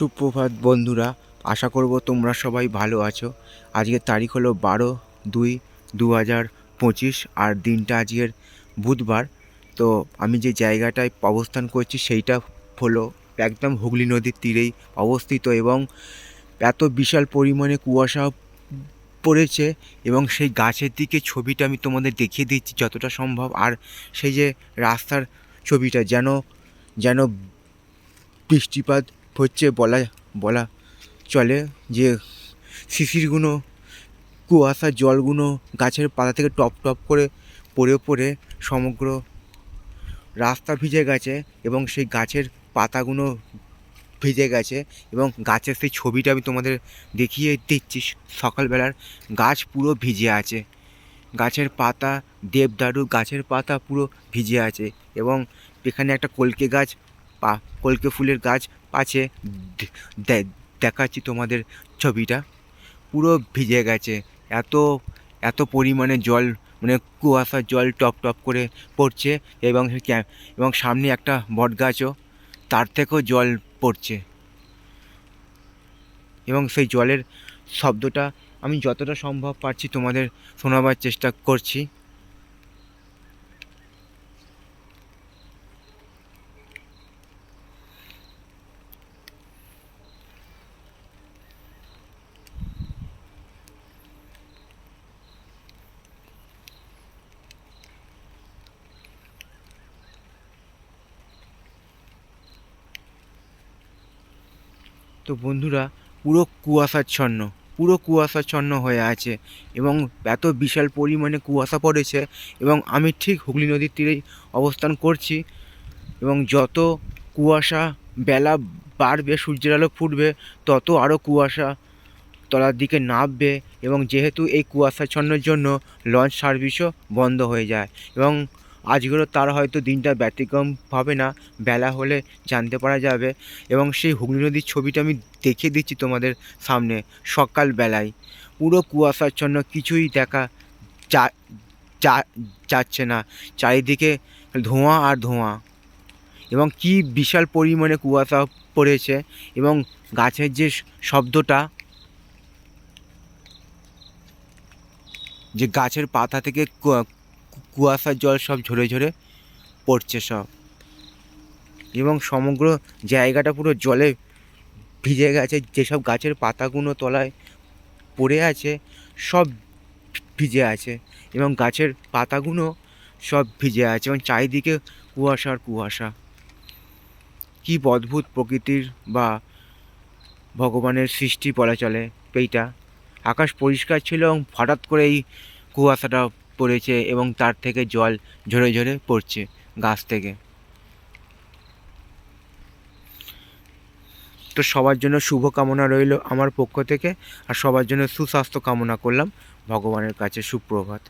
সুপ্রভাত বন্ধুরা, আশা করব তোমরা সবাই ভালো আছো। আজকের তারিখ হলো বারো দুই দু হাজার পঁচিশ আর দিনটা আজকের বুধবার। তো আমি যে জায়গাটায় অবস্থান করছি সেইটা হলো একদম হুগলি নদীর তীরেই অবস্থিত এবং এত বিশাল পরিমাণে কুয়াশা পড়েছে এবং সেই গাছের দিকে ছবিটা আমি তোমাদের দেখিয়ে দিচ্ছি যতটা সম্ভব। আর সেই যে রাস্তার ছবিটা যেন যেন বৃষ্টিপাত হচ্ছে বলা বলা চলে যে শিশিরগুলো কুয়াশার জলগুলো গাছের পাতা থেকে টপ টপ করে পড়ে পড়ে সমগ্র রাস্তা ভিজে গেছে এবং সেই গাছের পাতাগুলো ভিজে গেছে এবং গাছের সেই ছবিটা আমি তোমাদের দেখিয়ে দিচ্ছি। সকালবেলার গাছ পুরো ভিজে আছে। গাছের পাতা, দেবদারু গাছের পাতা পুরো ভিজে আছে এবং এখানে একটা কলকে গাছ পা, কলকে ফুলের গাছ দে- দেখাচ্ছি তোমাদের ছবিটা। পুরো ভিজে গেছে। এত এত পরিমাণে জল মানে কুয়াশার জল টপ টপ করে পড়ছে এবং এবং সামনে একটা বট গাছও, তার থেকেও জল পড়ছে। এবং সেই জলের শব্দটা আমি যতটা সম্ভব পারছি তোমাদের শোনাবার চেষ্টা করছি। তো বন্ধুরা, পুরো কুয়াশাচ্ছন্ন পুরো কুয়াশাচ্ছন্ন হয়ে আছে এবং এত বিশাল পরিমাণে কুয়াশা পড়েছে এবং আমি ঠিক হুগলি নদীর তীরেই অবস্থান করছি এবং যত কুয়াশা বেলা বাড়বে, সূর্যের আলো ফুটবে, তত আরও কুয়াশা তলার দিকে নামবে এবং যেহেতু এই কুয়াশাচ্ছন্নের জন্য লঞ্চ সার্ভিসও বন্ধ হয়ে যায় এবং আজকেরও তার হয়তো দিনটা ব্যতিক্রম হবে না, বেলা হলে জানতে পারা যাবে। এবং সেই হুগলি নদীর ছবিটা আমি দেখিয়ে দিচ্ছি তোমাদের সামনে সকালবেলায় পুরো কুয়াশাচ্ছন্ন কিছুই দেখা যা যাচ্ছে না। চারিদিকে ধোঁয়া আর ধোঁয়া। এবং কি বিশাল পরিমাণে কুয়াশা পড়েছে এবং গাছের যে শব্দটা, যে গাছের পাতা থেকে কুয়াশার জল সব ঝরে ঝরে পড়ছে সব। এবং সমগ্র জায়গাটা পুরো জলে ভিজে গেছে। যেসব গাছের পাতাগুলো তলায় পড়ে আছে, সব ভিজে আছে। এবং গাছের পাতাগুলো সব ভিজে আছে এবং চারিদিকে কুয়াশার কুয়াশা। কী অদ্ভুত প্রকৃতির বা ভগবানের সৃষ্টি বলা চলে এইটা। আকাশ পরিষ্কার ছিল এবং হঠাৎ করে এই কুয়াশাটা পড়েছে এবং তার থেকে জল ঝরে ঝরে পড়ছে গাছ থেকে। তো সবার জন্য শুভ কামনা রইল আমার পক্ষ থেকে, আর সবার জন্য সুস্বাস্থ্য কামনা করলাম ভগবানের কাছে সুপ্রভাত।